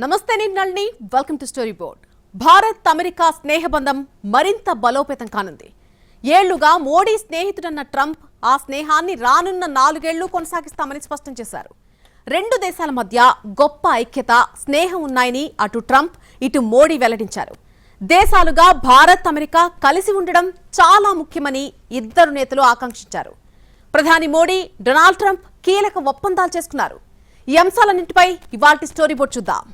నమస్తే నేను Nalini. Welcome to story board Bharat America స్నేహబంధం మరింత బలోపేతం కానుంది. ఏళ్ళుగా మోడీ స్నేహితుడన్న ట్రంప్ ఆ స్నేహాన్ని రానున్న నాలుగేళ్ళు కొనసాగిస్తామని స్పష్టం చేశారు. రెండు దేశాల మధ్య గొప్ప ఐక్యత స్నేహం ఉన్నాయని అటు ట్రంప్ ఇటు మోడీ వెల్లడించారు. దేశాలుగా భారత్ అమెరికా కలిసి ఉండడం చాలా ముఖ్యమని ఇద్దరు నేతలు ఆకాంక్షించారు. ప్రధాని మోడీ డొనాల్డ్ ట్రంప్ కీలక ఒప్పందాలు చేసుకున్నారు. ఈ అంశాలన్నింటిపై ఇవాల్టి స్టోరీ బోర్డ్ చూద్దాం.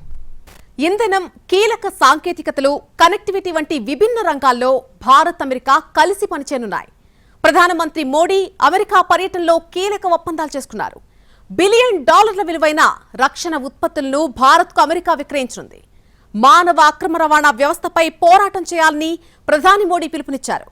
ఇంధనం కీలక సాంకేతికతలు కనెక్టివిటీ వంటి విభిన్న రంగాల్లో భారత్ అమెరికా కలిసి పనిచేయనున్నాయి. ప్రధానమంత్రి మోడీ అమెరికా పర్యటనలో కీలక ఒప్పందాలు చేసుకున్నారు. బిలియన్ డాలర్ల విలువైన రక్షణ ఉత్పత్తులను భారత్కు అమెరికా విక్రయించనుంది. మానవ అక్రమ రవాణా వ్యవస్థపై పోరాటం చేయాలని ప్రధాని మోడీ పిలుపునిచ్చారు.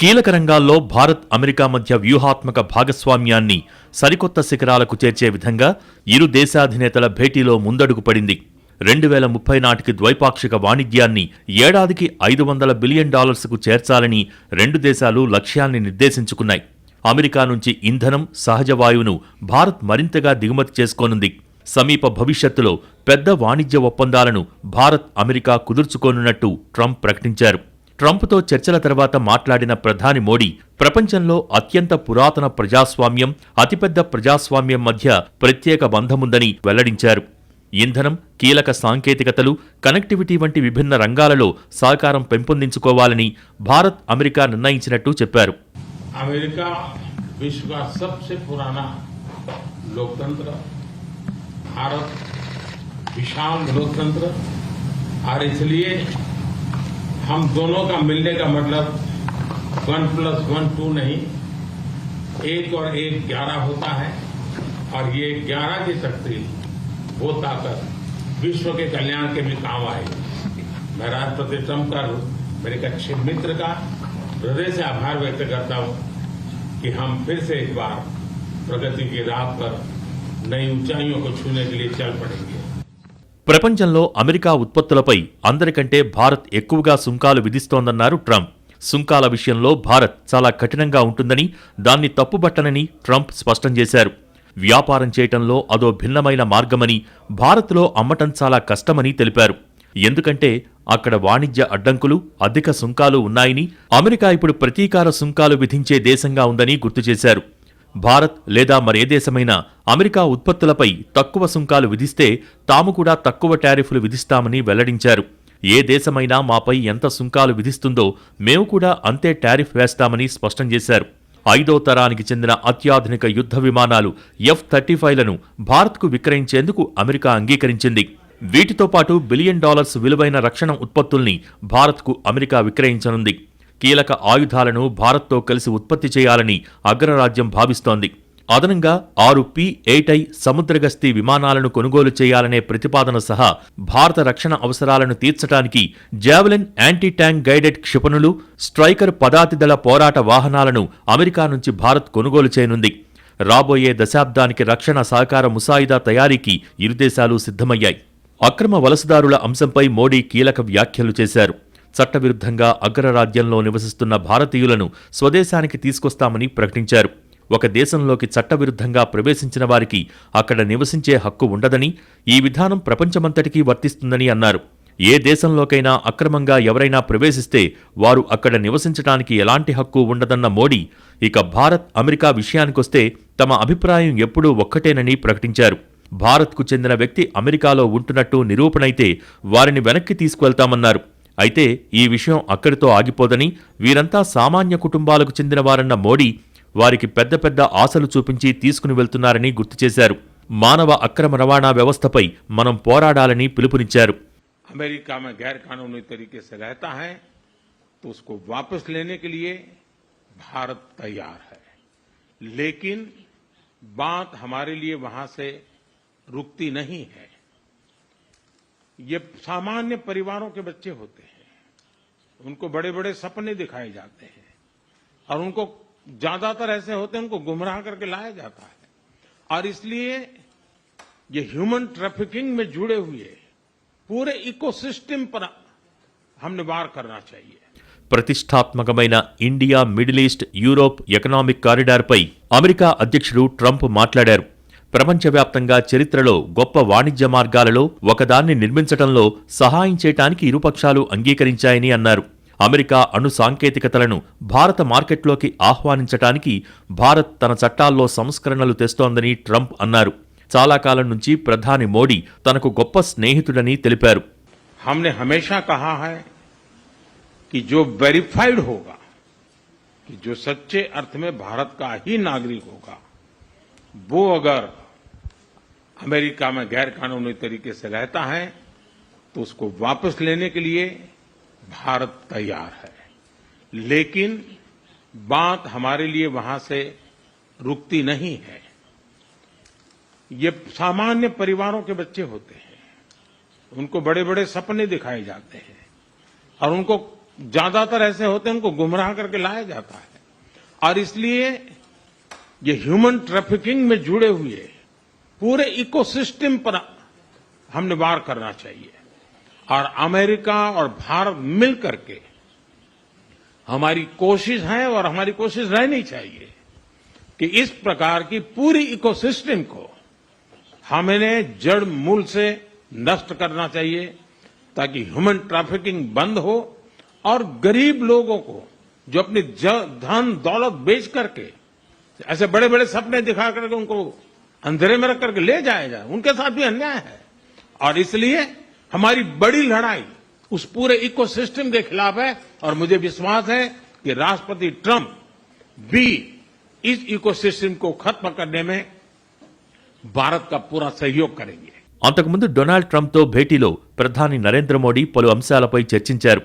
కీలక రంగాల్లో భారత్ అమెరికా మధ్య వ్యూహాత్మక భాగస్వామ్యాన్ని సరికొత్త శిఖరాలకు చేర్చే విధంగా ఇరు దేశాధినేతల భేటీలో ముందడుగు పడింది. రెండు వేల ముప్పై నాటికి ద్వైపాక్షిక వాణిజ్యాన్ని ఏడాదికి ఐదు వందల బిలియన్ డాలర్స్కు చేర్చాలని రెండు దేశాలు లక్ష్యాన్ని నిర్దేశించుకున్నాయి. అమెరికా నుంచి ఇంధనం సహజ వాయువును భారత్ మరింతగా దిగుమతి చేసుకోనుంది. సమీప భవిష్యత్తులో పెద్ద వాణిజ్య ఒప్పందాలను భారత్ అమెరికా కుదుర్చుకోనున్నట్టు ట్రంప్ ప్రకటించారు. ట్రంప్తో చర్చల తర్వాత మాట్లాడిన ప్రధాని మోడీ ప్రపంచంలో అత్యంత పురాతన ప్రజాస్వామ్యం అతిపెద్ద ప్రజాస్వామ్యం మధ్య ప్రత్యేక బంధముందని వెల్లడించారు. ఇంధనం కీలక సాంకేతికతలు కనెక్టివిటీ వంటి విభిన్న రంగాలలో సహకారం పెంపొందించుకోవాలని భారత్ అమెరికా నిర్ణయించినట్టు చెప్పారు अमेरिका विश्व का सबसे पुराना लोकतंत्र भारत विशाल लोकतंत्र और इसलिए हम दोनों का मिलने का मतलब वन प्लस वन टू नहीं एक और एक ग्यारह होता है और ये ग्यारह की शक्ति वो ताकत विश्व के कल्याण के भी काम आएगी मैं राष्ट्रपति ट्रंप का मेरे एक अच्छे मित्र का हृदय से आभार व्यक्त करता हूं कि हम फिर से एक बार प्रगति की राह पर नई ऊंचाइयों को छूने के लिए चल पड़ेंगे ప్రపంచంలో అమెరికా ఉత్పత్తులపై అందరికంటే భారత్ ఎక్కువగా సుంకాలు విధిస్తోందన్నారు ట్రంప్ సుంకాల విషయంలో భారత్ చాలా కఠినంగా ఉంటుందని దాన్ని తప్పుబట్టనని ట్రంప్ స్పష్టం చేశారు వ్యాపారం చేయటంలో అదో భిన్నమైన మార్గమని భారత్లో అమ్మటం చాలా కష్టమని తెలిపారు. ఎందుకంటే అక్కడ వాణిజ్య అడ్డంకులు అధిక సుంకాలు ఉన్నాయని అమెరికా ఇప్పుడు ప్రతీకార సుంకాలు విధించే దేశంగా ఉందని గుర్తు చేశారు. భారత్ లేదా మరే దేశమైనా అమెరికా ఉత్పత్తులపై తక్కువ సుంకాలు విధిస్తే తాము కూడా తక్కువ టారిఫ్లు విధిస్తామని వెల్లడించారు. ఏ దేశమైనా మాపై ఎంత సుంకాలు విధిస్తుందో మేము కూడా అంతే టారిఫ్ వేస్తామని స్పష్టం చేశారు. ఐదో తరానికి చెందిన అత్యాధునిక యుద్ధ విమానాలు ఎఫ్ థర్టీ ఫైవ్లను భారత్కు విక్రయించేందుకు అమెరికా అంగీకరించింది. వీటితో పాటు బిలియన్ డాలర్స్ విలువైన రక్షణ ఉత్పత్తుల్ని భారత్కు అమెరికా విక్రయించనుంది. కీలక ఆయుధాలను భారత్తో కలిసి ఉత్పత్తి చేయాలని అగ్రరాజ్యం భావిస్తోంది. అదనంగా ఆరు పి ఎయిట్ ఐ సముద్రగస్తీ విమానాలను కొనుగోలు చేయాలనే ప్రతిపాదన సహా భారత రక్షణ అవసరాలను తీర్చడానికి జావెలిన్ యాంటీ ట్యాంక్ గైడెడ్ క్షిపణులు స్ట్రైకర్ పదాతిదళ పోరాట వాహనాలను అమెరికా నుంచి భారత్ కొనుగోలు చేయనుంది. రాబోయే దశాబ్దానికి రక్షణ సహకార ముసాయిదా తయారీకి ఇరు దేశాలు సిద్ధమయ్యాయి. అక్రమ వలసదారుల అంశంపై మోడీ కీలక వ్యాఖ్యలు చేశారు. చట్టవిరుద్ధంగా అగ్రరాజ్యంలో నివసిస్తున్న భారతీయులను స్వదేశానికి తీసుకొస్తామని ప్రకటించారు. ఒక దేశంలోకి చట్టవిరుద్ధంగా ప్రవేశించిన వారికి అక్కడ నివసించే హక్కు ఉండదని ఈ విధానం ప్రపంచమంతటికీ వర్తిస్తుందని అన్నారు. ఏ దేశంలోకైనా అక్రమంగా ఎవరైనా ప్రవేశిస్తే వారు అక్కడ నివసించడానికి ఎలాంటి హక్కు ఉండదన్న మోడీ ఇక భారత్ అమెరికా విషయానికొస్తే తమ అభిప్రాయం ఎప్పుడూ ఒక్కటేనని ప్రకటించారు. భారత్కు చెందిన వ్యక్తి అమెరికాలో ఉంటున్నట్టు నిరూపణైతే వారిని వెనక్కి తీసుకువెళ్తామన్నారు. అయితే ఈ విషయం అక్కడితో ఆగిపోదని వీరంతా సామాన్య కుటుంబాలకు చెందిన వారన్న మోడీ వారికి పెద్ద పెద్ద ఆశలు చూపించి తీసుకుని వెళ్తున్నారని గుర్తు చేశారు మానవ అక్రమ రవాణా వ్యవస్థపై మనం పోరాడాలని పిలుపునిచ్చారు अमेरिका में गैर कानूनी तरीके से रहता है तो उसको वापस लेने के लिए भारत तैयार है लेकिन बात हमारे लिए वहां से रुकती नहीं है ये सामान्य परिवारों के बच्चे होते हैं उनको बड़े बड़े सपने दिखाए जाते हैं और उनको ज्यादातर ऐसे होते हैं उनको गुमराह करके लाया जाता है और इसलिए ये ह्यूमन ट्रैफिकिंग में जुड़े हुए पूरे इकोसिस्टम पर हमने वार करना चाहिए ప్రతిష్టాత్మకమైన India Middle East Europe economic కారిడార్పై America అధ్యక్షుడు ట్రంప్ మాట్లాడారు ప్రపంచవ్యాప్తంగా చరిత్రలో గొప్ప వాణిజ్య మార్గాలలో ఒకదాన్ని నిర్మించటంలో సహాయం చేయటానికి ఇరుపక్షాలు అంగీకరించాయని అన్నారు అమెరికా అణు సాంకేతికతలను భారత మార్కెట్లోకి ఆహ్వానించటానికి భారత్ తన చట్టాల్లో సంస్కరణలు తెస్తోందని ట్రంప్ అన్నారు చాలా కాలం నుంచి ప్రధాని మోడీ తనకు గొప్ప స్నేహితుడని తెలిపారు हमने हमेशा कहा है कि जो वेरीफाइड होगा कि जो सच्चे अर्थ में भारत का ही नागरिक होगा वो अगर अमेरिका में गैर कानूनी तरीके से रहता है तो उसको वापस लेने के लिए भारत तैयार है। लेकिन बात हमारे लिए वहाँ से रुकती नहीं है। ये सामान्य परिवारों के बच्चे होते हैं। उनको बड़े बड़े सपने दिखाए जाते हैं। और उनको ज़्यादातर ऐसे होते हैं, उनको गुमराह करके लाया जाता है। और इसलिए ये ह्यूमन ट्रैफिकिंग में जुड़े हुए पूरे इकोसिस्टम पर हमने वार करना चाहिए। और अमेरिका और भारत मिलकर के हमारी कोशिश है और हमारी कोशिश रहनी चाहिए कि इस प्रकार की पूरी इकोसिस्टम को हमें जड़ मूल से नष्ट करना चाहिए ताकि ह्यूमन ट्रैफिकिंग बंद हो और गरीब लोगों को जो अपनी धन, दौलत बेच करके ऐसे बड़े बड़े सपने दिखा करके उनको अंधेरे में रख करके ले जाया जाए, उनके साथ भी अन्याय है। और इसलिए हमारी बड़ी लड़ाई उस पूरे इकोसिस्टम के खिलाफ है और मुझे विश्वास है कि राष्ट्रपति ट्रंप भी इस इकोसिस्टम को खत्म करने में भारत का पूरा सहयोग करेंगे అంతకుముందు డొనాల్డ్ ట్రంప్తో భేటీలో ప్రధాని నరేంద్ర మోడీ పలు అంశాలపై చర్చించారు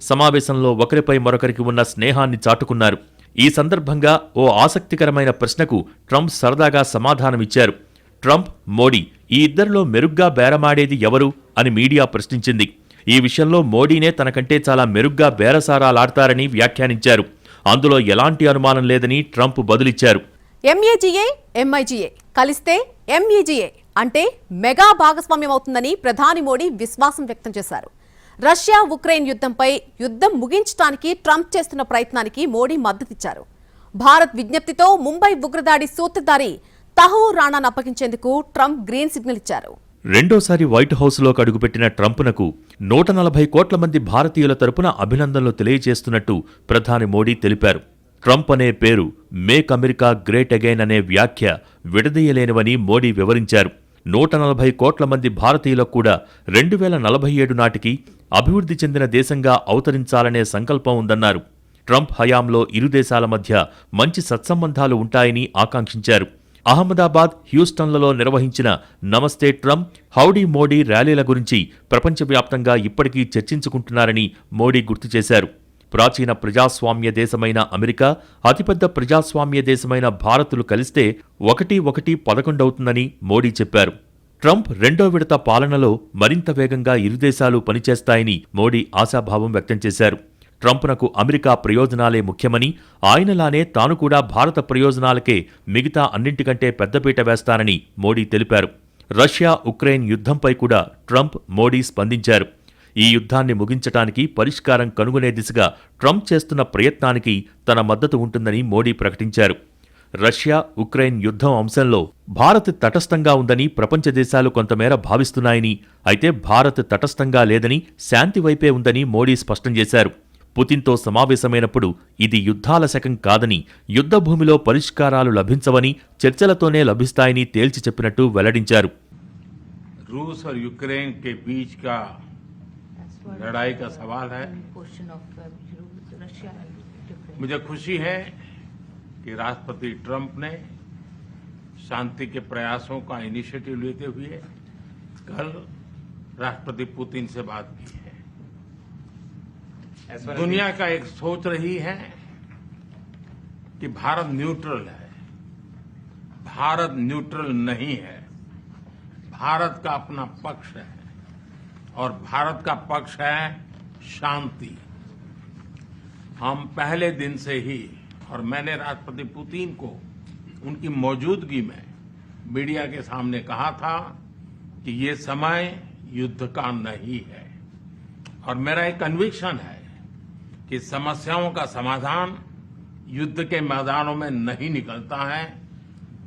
సమావేశంలో ఒకరిపై మరొకరికి ఉన్న స్నేహాన్ని చాటుకున్నారు ఈ సందర్భంగా ఓ ఆసక్తికరమైన ప్రశ్నకు ట్రంప్ సరదాగా సమాధానమిచ్చారు ట్రంప్ మోడీ ఈ ఇద్దరిలో మెరుగ్గా బేరమాడేది ఎవరు అని మీడియా ప్రశ్నించింది. ఈ విషయంలో మోడీనే తనకంటే చాలా మెరుగ్గా బేరసారాలాడతారని వ్యాఖ్యానించారు. అందులో ఎలాంటి అనుమానం లేదని ట్రంప్ బదులిచ్చారు. ఎంఏజీఏ ఎంఐజీఏ కలిస్తే ఎంఈజీఏ అంటే మెగా భాగస్వామ్యం అవుతుందని ప్రధాని మోడీ విశ్వాసం వ్యక్తం చేశారు. రష్యా ఉక్రెయిన్ యుద్ధంపై యుద్ధం ముగించడానికి ట్రంప్ చేస్తున్న ప్రయత్నానికి మోడీ మద్దతిచ్చారు. భారత్ విజ్ఞప్తితో ముంబై ఉగ్రదాడి సూత్రధారి తహూర్ రాణాను అప్పగించేందుకు ట్రంప్ గ్రీన్ సిగ్నల్ ఇచ్చారు. రెండోసారి వైట్ హౌస్లోకి అడుగుపెట్టిన ట్రంప్నకు నూట నలభై కోట్ల మంది భారతీయుల తరపున అభినందనలు తెలియజేస్తున్నట్టు ప్రధాని మోడీ తెలిపారు. ట్రంప్ అనే పేరు మేక్ అమెరికా గ్రేట్ అగైన్ అనే వ్యాఖ్య విడదీయలేనివని మోడీ వివరించారు. నూట నలభై కోట్ల మంది భారతీయులకు కూడా రెండు వేల నలభై ఏడు నాటికి అభివృద్ధి చెందిన దేశంగా అవతరించాలనే సంకల్పం ఉందన్నారు. ట్రంప్ హయాంలో ఇరు దేశాల మధ్య మంచి సత్సంబంధాలు ఉంటాయని ఆకాంక్షించారు. అహ్మదాబాద్ హ్యూస్టన్లలో నిర్వహించిన నమస్తే ట్రంప్ హౌడీ మోడీ ర్యాలీల గురించి ప్రపంచవ్యాప్తంగా ఇప్పటికీ చర్చించుకుంటున్నారని మోడీ గుర్తు చేశారు. ప్రాచీన ప్రజాస్వామ్య దేశమైన అమెరికా అతిపెద్ద ప్రజాస్వామ్య దేశమైన భారత్లు కలిస్తే ఒకటి ఒకటి పదకొండవుతుందని మోడీ చెప్పారు. ట్రంప్ రెండో విడత పాలనలో మరింత వేగంగా ఇరు దేశాలు పనిచేస్తాయని మోడీ ఆశాభావం వ్యక్తం చేశారు. ట్రంప్నకు అమెరికా ప్రయోజనాలే ముఖ్యమని ఆయనలానే తాను కూడా భారత ప్రయోజనాలకే మిగతా అన్నింటికంటే పెద్దపీట వేస్తానని మోడీ తెలిపారు. రష్యా ఉక్రెయిన్ యుద్ధంపై కూడా ట్రంప్ మోడీ స్పందించారు. ఈ యుద్ధాన్ని ముగించటానికి పరిష్కారం కనుగొనే దిశగా ట్రంప్ చేస్తున్న ప్రయత్నానికి తన మద్దతు ఉంటుందని మోడీ ప్రకటించారు. రష్యా ఉక్రెయిన్ యుద్ధం అంశంలో భారత్ తటస్థంగా ఉందని ప్రపంచ దేశాలు కొంతమేర భావిస్తున్నాయని అయితే భారత్ తటస్థంగా లేదని శాంతి వైపే ఉందని మోడీ స్పష్టం చేశారు. పుతిన్తో సమావేశమైనప్పుడు ఇది యుద్ధాల శకం కాదని యుద్ధ భూమిలో పరిష్కారాలు లభించవని చర్చలతోనే లభిస్తాయని తేల్చి చెప్పినట్టు వెల్లడించారు रूस और यूक्रेन के बीच का लड़ाई का सवाल है question of Russia and Ukraine मुझे खुशी है कि राष्ट्रपति ट्रंप ने शांति के प्रयासों का इनिशिएटिव लेते हुए कल राष्ट्रपति पुतिन से बात की है दुनिया का एक सोच रही है कि भारत न्यूट्रल है। भारत न्यूट्रल नहीं है। भारत का अपना पक्ष है और भारत का पक्ष है शांति। हम पहले दिन से ही और मैंने राष्ट्रपति पुतिन को उनकी मौजूदगी में मीडिया के सामने कहा था कि ये समय युद्ध का नहीं है। और मेरा एक कन्विक्शन है कि समस्याओं का समाधान युद्ध के मैदानों में नहीं निकलता है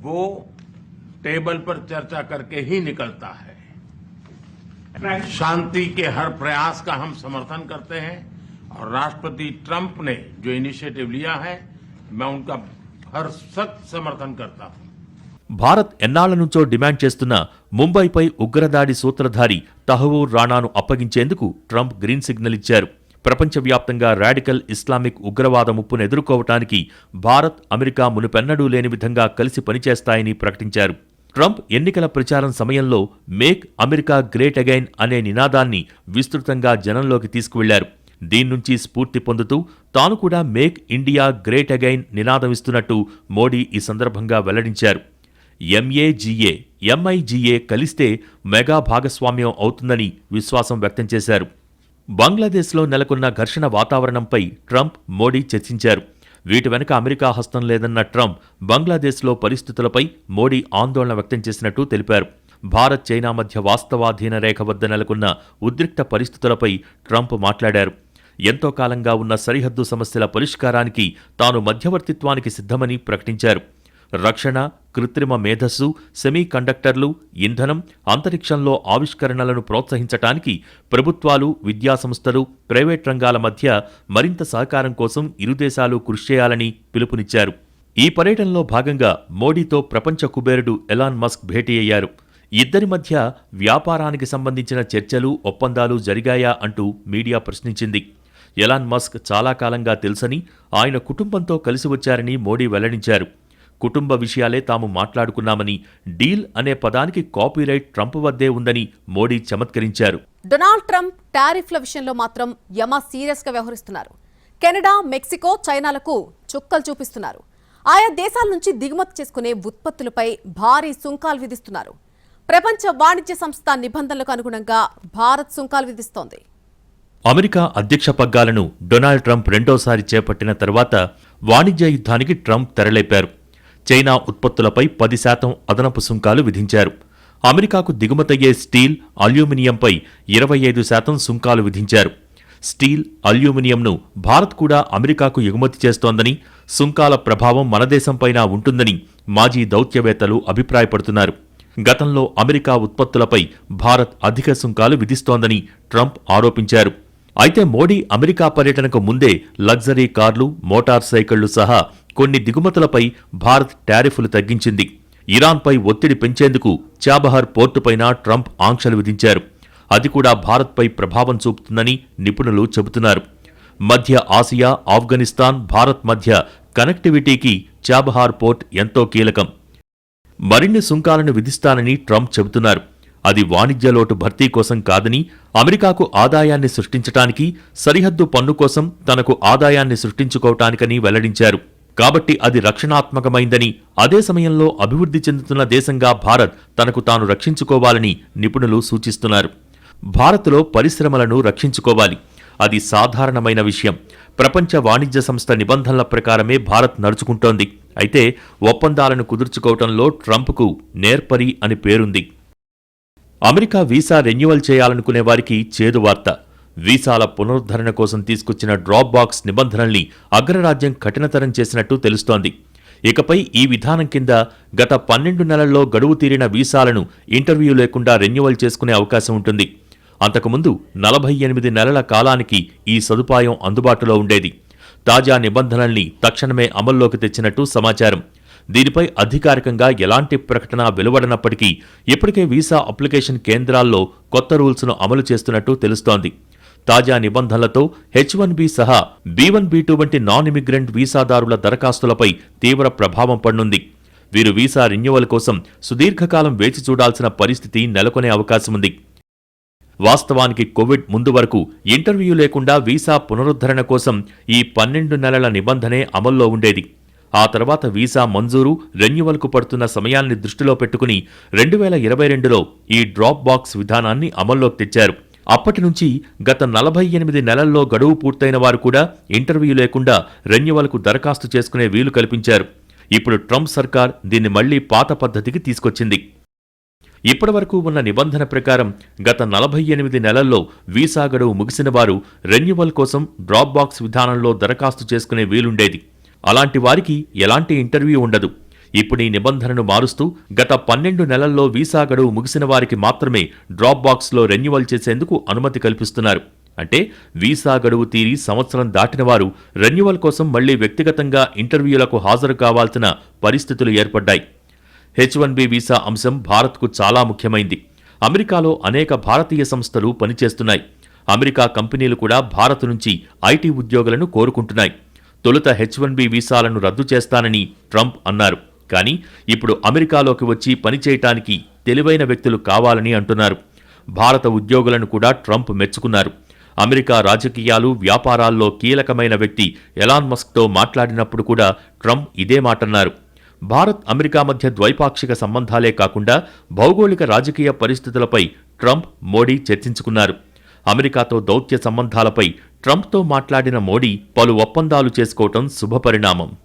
वो टेबल पर चर्चा करके ही निकलता है शांति के हर प्रयास का हम समर्थन करते हैं और राष्ट्रपति ट्रंप ने जो इनिशिएटिव लिया है मैं उनका हर सख्त समर्थन करता हूं భారత్ ఎన్నాళ్ల నుంచో డిమాండ్ చేస్తున్న ముంబైపై ఉగ్రదాడి సూత్రధారి తహవూర్ రాణాను అప్పగించేందుకు ట్రంప్ గ్రీన్ సిగ్నల్ ఇచ్చారు ప్రపంచవ్యాప్తంగా రాడికల్ ఇస్లామిక్ ఉగ్రవాద ముప్పును ఎదుర్కోవటానికి భారత్ అమెరికా మునుపెన్నడూ లేని విధంగా కలిసి పనిచేస్తాయని ప్రకటించారు. ట్రంప్ ఎన్నికల ప్రచారం సమయంలో మేక్ అమెరికా గ్రేట్ అగైన్ అనే నినాదాన్ని విస్తృతంగా జనంలోకి తీసుకువెళ్ళారు. దీని నుంచి స్ఫూర్తి పొందుతూ తాను కూడా మేక్ ఇండియా గ్రేట్ అగైన్ నినాదం ఇస్తున్నట్టు మోడీ ఈ సందర్భంగా వెల్లడించారు. ఎంఏజీఏ ఎంఐజీఏ కలిస్తే మెగా భాగస్వామ్యం అవుతుందని విశ్వాసం వ్యక్తం చేశారు. బంగ్లాదేశ్లో నెలకొన్న ఘర్షణ వాతావరణంపై ట్రంప్ మోడీ చర్చించారు. వీటి వెనుక అమెరికా హస్తం లేదన్న ట్రంప్ బంగ్లాదేశ్లో పరిస్థితులపై మోడీ ఆందోళన వ్యక్తం చేసినట్టు తెలిపారు. భారత్ చైనా మధ్య వాస్తవాధీన రేఖ వద్ద నెలకొన్న ఉద్రిక్త పరిస్థితులపై ట్రంప్ మాట్లాడారు. ఎంతో కాలంగా ఉన్న సరిహద్దు సమస్యల పరిష్కారానికి తాను మధ్యవర్తిత్వానికి సిద్ధమని ప్రకటించారు. రక్షణ కృత్రిమ మేధస్సు సెమీ కండక్టర్లు ఇంధనం అంతరిక్షంలో ఆవిష్కరణలను ప్రోత్సహించటానికి ప్రభుత్వాలు విద్యాసంస్థలు ప్రైవేట్ రంగాల మధ్య మరింత సహకారం కోసం ఇరు దేశాలు కృషి చేయాలని పిలుపునిచ్చారు. ఈ పర్యటనలో భాగంగా మోడీతో ప్రపంచ కుబేరుడు ఎలాన్ మస్క్ భేటీ అయ్యారు. ఇద్దరి మధ్య వ్యాపారానికి సంబంధించిన చర్చలు ఒప్పందాలు జరిగాయా అంటూ మీడియా ప్రశ్నించింది. ఎలాన్ మస్క్ చాలా కాలంగా తెలుసని ఆయన కుటుంబంతో కలిసి వచ్చారని మోడీ వెల్లడించారు. కుటుంబ విషయాలే తాము మాట్లాడుకున్నామని డీల్ అనే పదానికి కాపీరైట్ ట్రంప్ వద్దే ఉందని మోడీ చమత్కరించారు. డొనాల్డ్ ట్రంప్ టారిఫ్ల విషయంలో మాత్రం యమ సీరియస్గా వ్యవహరిస్తున్నారు. కెనడా మెక్సికో చైనాలకు చుక్కలు చూపిస్తున్నారు. ఆయా దేశాల నుంచి దిగుమతి చేసుకునే ఉత్పత్తులపై భారీ సుంకాలు విధిస్తున్నారు. ప్రపంచ వాణిజ్య సంస్థ నిబంధనలకు అనుగుణంగా భారత్ సుంకాలు విధిస్తోంది. అమెరికా అధ్యక్ష పగ్గాలను డొనాల్డ్ ట్రంప్ రెండోసారి చేపట్టిన తర్వాత వాణిజ్య యుద్ధానికి ట్రంప్ తెరలేపారు. చైనా ఉత్పత్తులపై పది శాతం అదనపు సుంకాలు విధించారు. అమెరికాకు దిగుమతయ్యే స్టీల్ అల్యూమినియంపై ఇరవై ఐదు శాతం సుంకాలు విధించారు. స్టీల్ అల్యూమినియంను భారత్ కూడా అమెరికాకు ఎగుమతి చేస్తోందని సుంకాల ప్రభావం మన దేశంపైన ఉంటుందని మాజీ దౌత్యవేత్తలు అభిప్రాయపడుతున్నారు. గతంలో అమెరికా ఉత్పత్తులపై భారత్ అధిక సుంకాలు విధిస్తోందని ట్రంప్ ఆరోపించారు. అయితే మోడీ అమెరికా పర్యటనకు ముందే లగ్జరీ కార్లు మోటార్ సైకిళ్ళు సహా కొన్ని దిగుమతులపై భారత్ టారిఫ్లు తగ్గించింది. ఇరాన్పై ఒత్తిడి పెంచేందుకు చాబహార్ పోర్టుపైన ట్రంప్ ఆంక్షలు విధించారు. అది కూడా భారత్పై ప్రభావం చూపుతుందని నిపుణులు చెబుతున్నారు. మధ్య ఆసియా ఆఫ్ఘనిస్తాన్ భారత్ మధ్య కనెక్టివిటీకి చాబహార్ పోర్ట్ ఎంతో కీలకం. మరిన్ని సుంకాలను విధిస్తానని ట్రంప్ చెబుతున్నారు. అది వాణిజ్య లోటు భర్తీ కోసం కాదని అమెరికాకు ఆదాయాన్ని సృష్టించటానికి సరిహద్దు పన్ను కోసం తనకు ఆదాయాన్ని సృష్టించుకోవటానికని వెల్లడించారు. కాబట్టి అది రక్షణాత్మకమైందని అదే సమయంలో అభివృద్ధి చెందుతున్న దేశంగా భారత్ తనకు తాను రక్షించుకోవాలని నిపుణులు సూచిస్తున్నారు. భారత్లో పరిశ్రమలను రక్షించుకోవాలి. అది సాధారణమైన విషయం. ప్రపంచ వాణిజ్య సంస్థ నిబంధనల ప్రకారమే భారత్ నడుచుకుంటోంది. అయితే ఒప్పందాలను కుదుర్చుకోవటంలో ట్రంప్కు నేర్పరి అని పేరుంది. అమెరికా వీసా రెన్యువల్ చేయాలనుకునే వారికి చేదు వార్త. వీసాల పునరుద్ధరణ కోసం తీసుకొచ్చిన డ్రాప్ బాక్స్ నిబంధనల్ని అగ్రరాజ్యం కఠినతరం చేసినట్టు తెలుస్తోంది. ఇకపై ఈ విధానం కింద గత పన్నెండు నెలల్లో గడువు తీరిన వీసాలను ఇంటర్వ్యూ లేకుండా రెన్యువల్ చేసుకునే అవకాశం ఉంటుంది. అంతకుముందు నలభై ఎనిమిది నెలల కాలానికి ఈ సదుపాయం అందుబాటులో ఉండేది. తాజా నిబంధనల్ని తక్షణమే అమల్లోకి తెచ్చినట్టు సమాచారం. దీనిపై అధికారికంగా ఎలాంటి ప్రకటన వెలువడనప్పటికీ ఇప్పటికే వీసా అప్లికేషన్ కేంద్రాల్లో కొత్త రూల్స్ను అమలు చేస్తున్నట్టు తెలుస్తోంది. తాజా నిబంధనలతో హెచ్ వన్ బి సహా బి వన్ బి టూ వంటి నాన్ ఇమిగ్రెంట్ వీసాదారుల దరఖాస్తులపై తీవ్ర ప్రభావం పడనుంది వీరు వీసా రెన్యువల్ కోసం సుదీర్ఘకాలం వేచి చూడాల్సిన పరిస్థితి నెలకొనే అవకాశముంది. వాస్తవానికి కోవిడ్ ముందు వరకు ఇంటర్వ్యూ లేకుండా వీసా పునరుద్ధరణ కోసం ఈ పన్నెండు నెలల నిబంధనే అమల్లో ఉండేది. ఆ తర్వాత వీసా మంజూరు రెన్యువల్కు పడుతున్న సమయాన్ని దృష్టిలో పెట్టుకుని రెండు వేల ఇరవై రెండులో ఈ డ్రాప్ బాక్స్ విధానాన్ని అమల్లోకి తెచ్చారు. అప్పటి నుంచి గత నలభై ఎనిమిది నెలల్లో గడువు పూర్తయిన వారు కూడా ఇంటర్వ్యూ లేకుండా రెన్యువల్కు దరఖాస్తు చేసుకునే వీలు కల్పించారు. ఇప్పుడు ట్రంప్ సర్కార్ దీన్ని మళ్ళీ పాత పద్ధతికి తీసుకొచ్చింది. ఇప్పటివరకు ఉన్న నిబంధన ప్రకారం గత నలభై ఎనిమిది నెలల్లో వీసా గడువు ముగిసిన వారు రెన్యువల్ కోసం డ్రాప్ బాక్స్ విధానంలో దరఖాస్తు చేసుకునే వీలుండేది. అలాంటి వారికి ఎలాంటి ఇంటర్వ్యూ ఉండదు. ఇప్పుడు ఈ నిబంధనను మారుస్తూ గత పన్నెండు నెలల్లో వీసా గడువు ముగిసిన వారికి మాత్రమే డ్రాప్ బాక్స్లో రెన్యువల్ చేసేందుకు అనుమతి కల్పిస్తున్నారు. అంటే వీసా గడువు తీరి సంవత్సరం దాటిన వారు రెన్యువల్ కోసం మళ్ళీ వ్యక్తిగతంగా ఇంటర్వ్యూలకు హాజరు కావాల్సిన పరిస్థితులు ఏర్పడ్డాయి. హెచ్ వన్ బి వీసా అంశం భారత్కు చాలా ముఖ్యమైంది. అమెరికాలో అనేక భారతీయ సంస్థలు పనిచేస్తున్నాయి. అమెరికా కంపెనీలు కూడా భారత్ నుంచి ఐటీ ఉద్యోగులను కోరుకుంటున్నాయి. తొలుత హెచ్ వన్ బి వీసాలను రద్దు చేస్తానని ట్రంప్ అన్నారు. కానీ ఇప్పుడు అమెరికాలోకి వచ్చి పనిచేయటానికి తెలివైన వ్యక్తులు కావాలని అంటున్నారు. భారత ఉద్యోగులను కూడా ట్రంప్ మెచ్చుకున్నారు. అమెరికా రాజకీయాలు వ్యాపారాల్లో కీలకమైన వ్యక్తి ఎలాన్ మస్క్తో మాట్లాడినప్పుడు కూడా ట్రంప్ ఇదే మాటన్నారు. భారత్ అమెరికా మధ్య ద్వైపాక్షిక సంబంధాలే కాకుండా భౌగోళిక రాజకీయ పరిస్థితులపై ట్రంప్ మోడీ చర్చించుకున్నారు. అమెరికాతో దౌత్య సంబంధాలపై ట్రంప్తో మాట్లాడిన మోడీ పలు ఒప్పందాలు చేసుకోవటం శుభపరిణామం.